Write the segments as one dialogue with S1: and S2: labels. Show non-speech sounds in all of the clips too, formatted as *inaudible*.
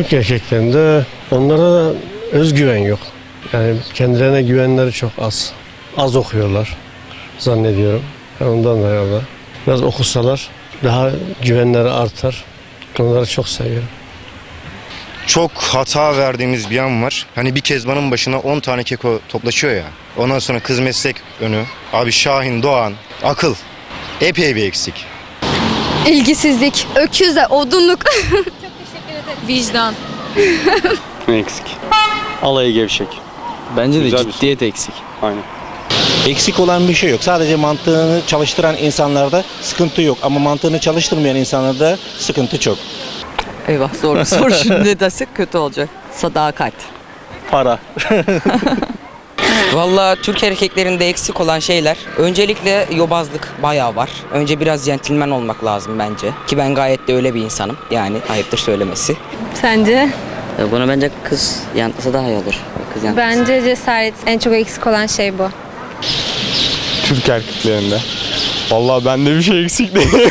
S1: Türk erkeklerinde onlara da özgüven yok. Yani kendilerine güvenleri çok az. Az okuyorlar zannediyorum. Yani ondan da herhalde. Biraz okusalar daha güvenleri artar. Onları çok seviyorum.
S2: Çok hata verdiğimiz bir an var. Hani bir kezbanın başına 10 tane keko toplaşıyor ya. Ondan sonra kız meslek önü. Abi Şahin, Doğan, akıl. Epey bir eksik.
S3: İlgisizlik, öküzle, odunluk. *laughs*
S4: Vicdan. *laughs*
S5: Eksik. Alayı gevşek.
S6: Bence de
S5: Güzel bir
S6: ciddiyet eksik.
S5: Aynen.
S7: Eksik olan bir şey yok. Sadece mantığını çalıştıran insanlarda sıkıntı yok. Ama mantığını çalıştırmayan insanlarda sıkıntı çok.
S8: Eyvah zor bir soru *laughs* şimdi desek kötü olacak. Sadakat.
S5: Para. *laughs*
S9: Vallahi Türk erkeklerinde eksik olan şeyler öncelikle yobazlık bayağı var. Önce biraz centilmen olmak lazım bence. Ki ben gayet de öyle bir insanım. Yani ayıptır söylemesi.
S3: Sence?
S10: Bunu bence kız yantlasa daha iyi olur. Kız yantlasa.
S3: Bence cesaret en çok eksik olan şey bu.
S5: Türk erkeklerinde. Vallahi bende bir şey eksik değil. *laughs*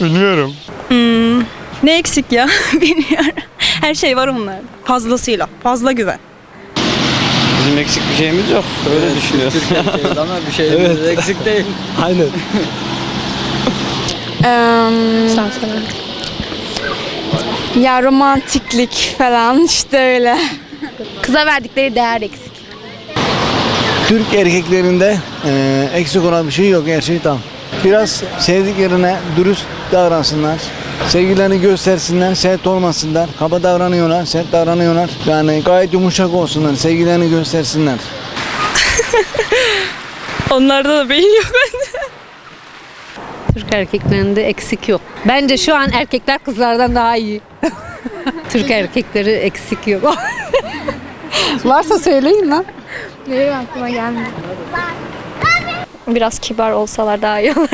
S5: Bilmiyorum.
S4: Ne eksik ya? *laughs* Bilmiyorum. Her şey var onlarda. Fazlasıyla. Fazla güven.
S6: Bizim eksik bir şeyimiz yok. Öyle düşünüyorum. ama bir şeyimiz *laughs* eksik değil. *laughs*
S7: Aynen.
S3: Sen söyle. Ya romantiklik falan işte öyle. Kıza verdikleri değer eksik.
S11: Türk erkeklerinde eee, eksik olan bir şey yok. Her şey tam. Biraz sevdiklerine dürüst davransınlar. Sevgilerini göstersinler, sert olmasınlar. Kaba davranıyorlar, sert davranıyorlar. Yani gayet yumuşak olsunlar, sevgilerini göstersinler. *laughs*
S4: Onlarda da beyin yok bence.
S12: Türk erkeklerinde eksik yok. Bence şu an erkekler kızlardan daha iyi. *laughs* Türk erkekleri eksik yok. *laughs* Varsa söyleyin lan.
S3: Benim aklıma gelmedi.
S4: Biraz kibar olsalar daha iyi olur.